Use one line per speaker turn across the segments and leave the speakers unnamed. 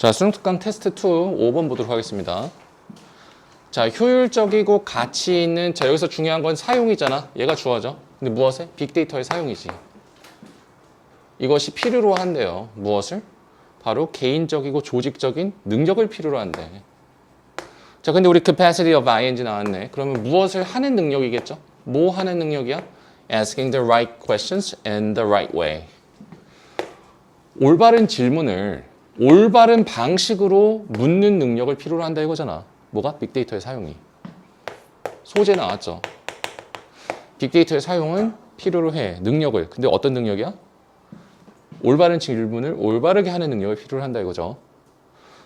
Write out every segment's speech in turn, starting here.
자, 수능특강 테스트 2 5번 보도록 하겠습니다. 자, 효율적이고 가치 있는 자, 여기서 중요한 건 사용이잖아. 얘가 주어져. 근데 무엇에? 빅데이터의 사용이지. 이것이 필요로 한대요. 무엇을? 바로 개인적이고 조직적인 능력을 필요로 한대. 자, 근데 우리 capacity of ing 나왔네. 그러면 무엇을 하는 능력이겠죠? 뭐 하는 능력이야? asking the right questions in the right way. 올바른 질문을 올바른 방식으로 묻는 능력을 필요로 한다 이거잖아. 뭐가? 빅데이터의 사용이. 소재 나왔죠. 빅데이터의 사용은 필요로 해. 능력을. 근데 어떤 능력이야? 올바른 질문을 올바르게 하는 능력을 필요로 한다 이거죠.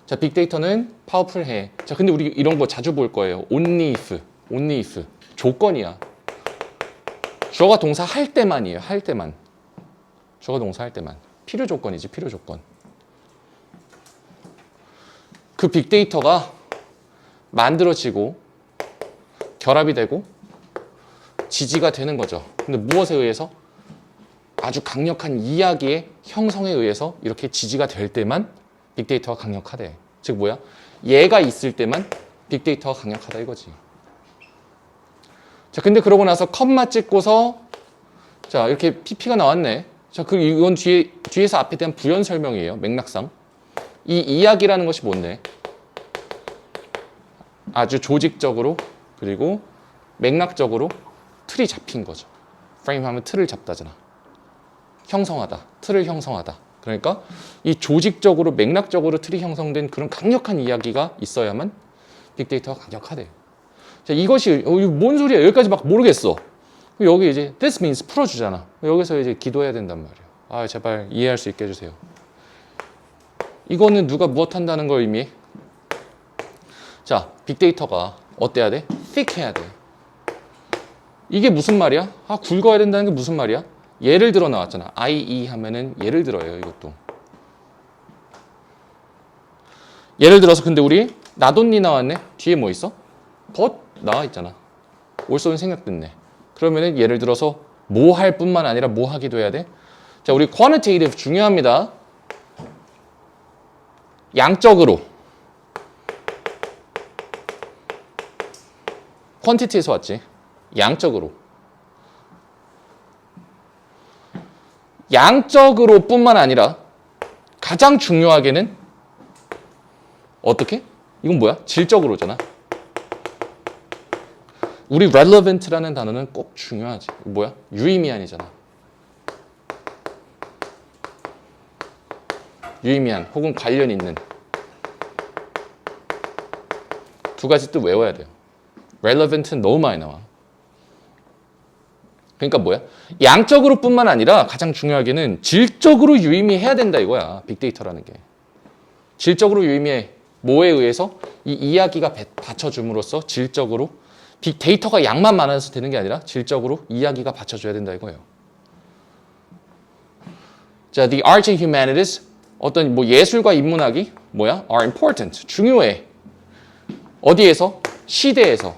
자, 빅데이터는 파워풀해. 자, 근데 우리 이런 거 자주 볼 거예요. only if, only if. 조건이야. 주어가 동사 할 때만이에요. 할 때만. 주어가 동사 할 때만. 필요 조건이지, 필요 조건. 그 빅데이터가 만들어지고 결합이 되고 지지가 되는 거죠. 근데 무엇에 의해서? 아주 강력한 이야기의 형성에 의해서 이렇게 지지가 될 때만 빅데이터가 강력하대. 즉 뭐야? 얘가 있을 때만 빅데이터가 강력하다 이거지. 자, 근데 그러고 나서 컴마 찍고서 자, 이렇게 PP가 나왔네. 자, 그 이건 뒤에 뒤에서 앞에 대한 부연 설명이에요. 맥락상. 이 이야기라는 것이 뭔데? 아주 조직적으로 그리고 맥락적으로 틀이 잡힌 거죠. 프레임 하면 틀을 잡다잖아. 형성하다. 틀을 형성하다. 그러니까 이 조직적으로 맥락적으로 틀이 형성된 그런 강력한 이야기가 있어야만 빅데이터가 강력하대요. 자, 이것이 어, 뭔 소리야? 여기까지 막 모르겠어. 여기 이제 this means 풀어주잖아. 여기서 이제 기도해야 된단 말이에요. 아 제발 이해할 수 있게 해주세요. 이거는 누가 무엇 한다는 걸 의미해? 자, 빅데이터가 어때야 돼? thick 해야 돼. 이게 무슨 말이야? 아, 굵어야 된다는 게 무슨 말이야? 예를 들어 나왔잖아. IE 하면은 예를 들어요, 이것도. 예를 들어서 근데 우리 나돈니 나왔네. 뒤에 뭐 있어? but 나와 있잖아. 올소는 생략됐네. 그러면은 예를 들어서 뭐 할 뿐만 아니라 뭐 하기도 해야 돼? 자, 우리 quantitative 중요합니다. 양적으로 퀀티티에서 왔지. 양적으로. 양적으로 뿐만 아니라 가장 중요하게는 어떻게? 이건 뭐야? 질적으로잖아. 우리 relevant라는 단어는 꼭 중요하지. 뭐야? 유의미한이잖아. 유의미한 혹은 관련 있는 두 가지 뜻 외워야 돼요. relevant는 너무 많이 나와. 그러니까 뭐야? 양적으로 뿐만 아니라 가장 중요하게는 질적으로 유의미해야 된다 이거야. 빅데이터라는 게. 질적으로 유의미해. 뭐에 의해서 이 이야기가 배- 받쳐줌으로써 질적으로 빅데이터가 양만 많아서 되는 게 아니라 질적으로 이야기가 받쳐줘야 된다 이거예요. 자, the arts and humanities 어떤 뭐 예술과 인문학이 뭐야? are important 중요해. 어디에서? 시대에서.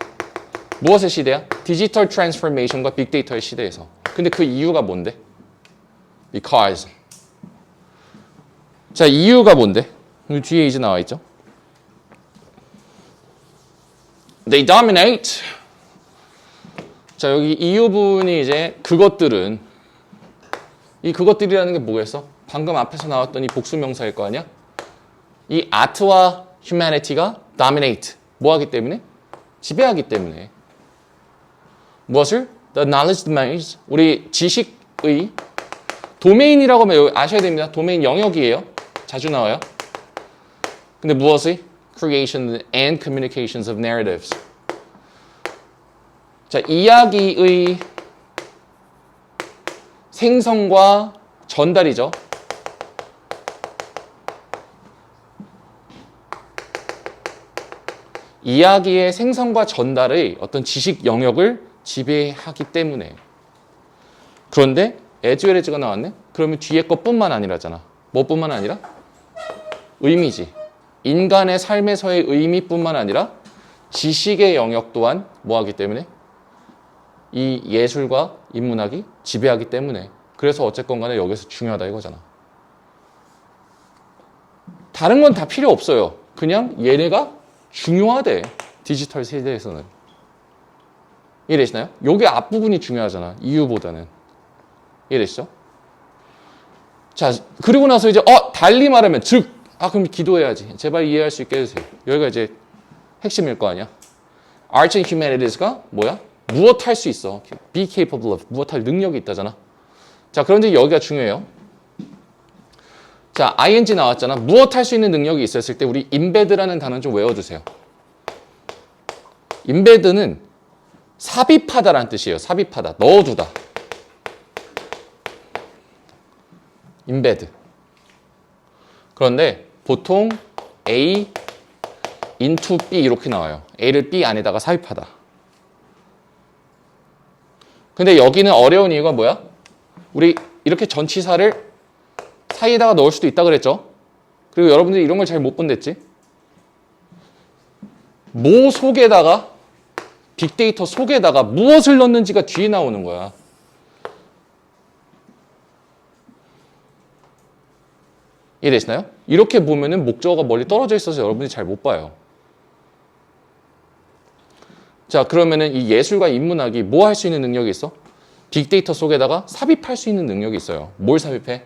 무엇의 시대야? 디지털 트랜스포메이션과 빅데이터의 시대에서. 근데 그 이유가 뭔데? Because. 자, 이유가 뭔데? 뒤에 이제 나와 있죠. They dominate. 자, 여기 이유 부분이 이제 그것들은 이 그것들이라는 게 뭐겠어? 방금 앞에서 나왔던 이 복수명사일 거 아니야? 이 아트와 humanity가 dominate. 뭐 하기 때문에? 지배하기 때문에. 무엇을? The knowledge domains. 우리 지식의 도메인이라고 하면 아셔야 됩니다. 도메인 영역이에요. 자주 나와요. 근데 무엇의? Creation and communications of narratives. 자, 이야기의 생성과 전달이죠. 이야기의 생성과 전달의 어떤 지식 영역을 지배하기 때문에 그런데 에즈웰에즈가 나왔네? 그러면 뒤에 것뿐만 아니라잖아. 뭐뿐만 아니라? 의미지. 인간의 삶에서의 의미뿐만 아니라 지식의 영역 또한 뭐하기 때문에? 이 예술과 인문학이 지배하기 때문에 그래서 어쨌건 간에 여기서 중요하다 이거잖아. 다른 건 다 필요 없어요. 그냥 얘네가 중요하대. 디지털 세대에서는. 이해되시나요? 요게 앞부분이 중요하잖아. 이유보다는. 이해되시죠? 자, 그리고 나서 이제, 어, 달리 말하면, 즉, 아, 그럼 기도해야지. 제발 이해할 수 있게 해주세요. 여기가 이제 핵심일 거 아니야? Arts and Humanities가 뭐야? 무엇 할 수 있어. Be capable of. 무엇 할 능력이 있다잖아. 자, 그런데 여기가 중요해요. 자, ing 나왔잖아. 무엇 할 수 있는 능력이 있었을 때 우리 embed라는 단어 좀 외워두세요. embed는 삽입하다라는 뜻이에요. 삽입하다. 넣어두다. embed. 그런데 보통 A into B 이렇게 나와요. A를 B 안에다가 삽입하다. 근데 여기는 어려운 이유가 뭐야? 우리 이렇게 전치사를 사이에다가 넣을 수도 있다 그랬죠? 그리고 여러분들이 이런 걸 잘 못 본댔지? 뭐 속에다가 빅데이터 속에다가 무엇을 넣는지가 뒤에 나오는 거야. 이해되시나요? 이렇게 보면은 목적어가 멀리 떨어져 있어서 여러분이 잘 못 봐요. 자, 그러면은 이 예술과 인문학이 뭐 할 수 있는 능력이 있어? 빅데이터 속에다가 삽입할 수 있는 능력이 있어요. 뭘 삽입해?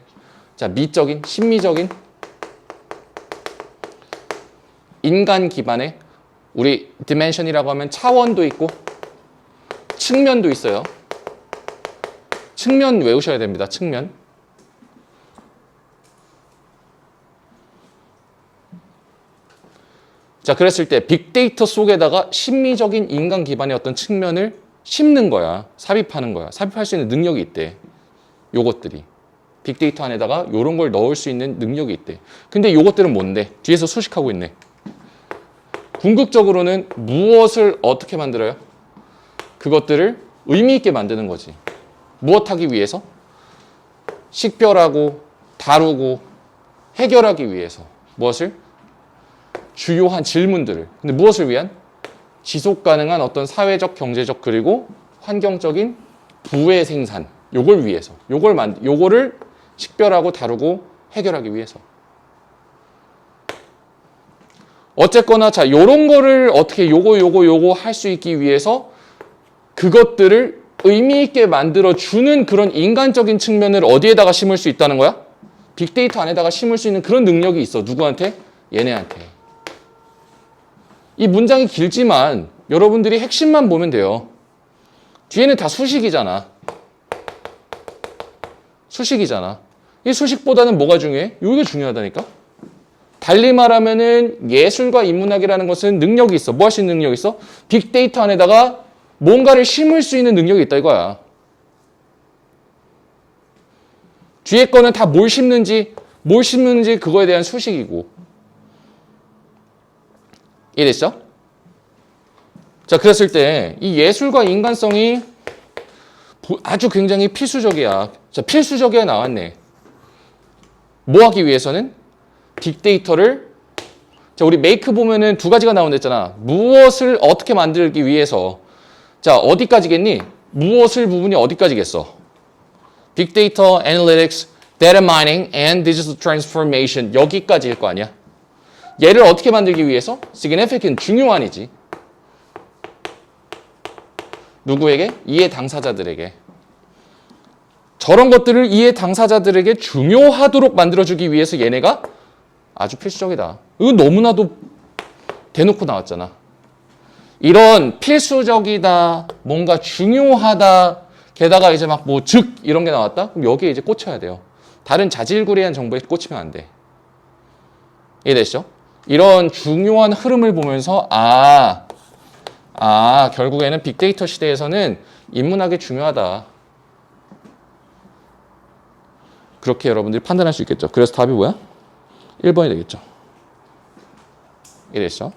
자, 미적인, 심미적인, 인간 기반의 우리 디멘션이라고 하면 차원도 있고 측면도 있어요. 측면 외우셔야 됩니다. 측면. 자, 그랬을 때 빅데이터 속에다가 심미적인 인간 기반의 어떤 측면을 심는 거야. 삽입하는 거야. 삽입할 수 있는 능력이 있대. 요것들이. 빅데이터 안에다가 요런 걸 넣을 수 있는 능력이 있대. 근데 요것들은 뭔데? 뒤에서 수식하고 있네. 궁극적으로는 무엇을 어떻게 만들어요? 그것들을 의미 있게 만드는 거지. 무엇하기 위해서? 식별하고 다루고 해결하기 위해서. 무엇을? 주요한 질문들을. 근데 무엇을 위한? 지속 가능한 어떤 사회적, 경제적 그리고 환경적인 부의 생산. 요걸 위해서. 요걸 만 요거를 식별하고 다루고 해결하기 위해서. 어쨌거나 자, 요런 거를 어떻게 요거 요거 요거 할 수 있기 위해서 그것들을 의미 있게 만들어 주는 그런 인간적인 측면을 어디에다가 심을 수 있다는 거야? 빅데이터 안에다가 심을 수 있는 그런 능력이 있어. 누구한테? 얘네한테. 이 문장이 길지만 여러분들이 핵심만 보면 돼요. 뒤에는 다 수식이잖아. 수식이잖아. 이 수식보다는 뭐가 중요해? 이게 중요하다니까? 달리 말하면은 예술과 인문학이라는 것은 능력이 있어. 뭐 할 수 있는 능력이 있어? 빅데이터 안에다가 뭔가를 심을 수 있는 능력이 있다 이거야. 뒤에 거는 다 뭘 심는지, 뭘 심는지 그거에 대한 수식이고. 이해됐죠? 자, 그랬을 때 이 예술과 인간성이 아주 굉장히 필수적이야. 자, 필수적이야 나왔네. 뭐 하기 위해서는? 빅데이터를 자, 우리 메이크 보면은 두 가지가 나온댔잖아. 무엇을 어떻게 만들기 위해서. 자, 어디까지겠니? 무엇을 부분이 어디까지겠어? 빅데이터, 애널리틱스, data mining, and digital transformation 여기까지일 거 아니야. 얘를 어떻게 만들기 위해서? significant, 중요한이지. 누구에게? 이해 당사자들에게. 저런 것들을 이해 당사자들에게 중요하도록 만들어주기 위해서 얘네가 아주 필수적이다. 이건 너무나도 대놓고 나왔잖아. 이런 필수적이다, 뭔가 중요하다, 게다가 이제 막 뭐 즉 이런 게 나왔다? 그럼 여기에 이제 꽂혀야 돼요. 다른 자질구레한 정보에 꽂히면 안 돼. 이해되시죠? 이런 중요한 흐름을 보면서 아, 아 결국에는 빅데이터 시대에서는 인문학이 중요하다. 그렇게 여러분들이 판단할 수 있겠죠. 그래서 답이 뭐야? 1번이 되겠죠. 이해되시죠?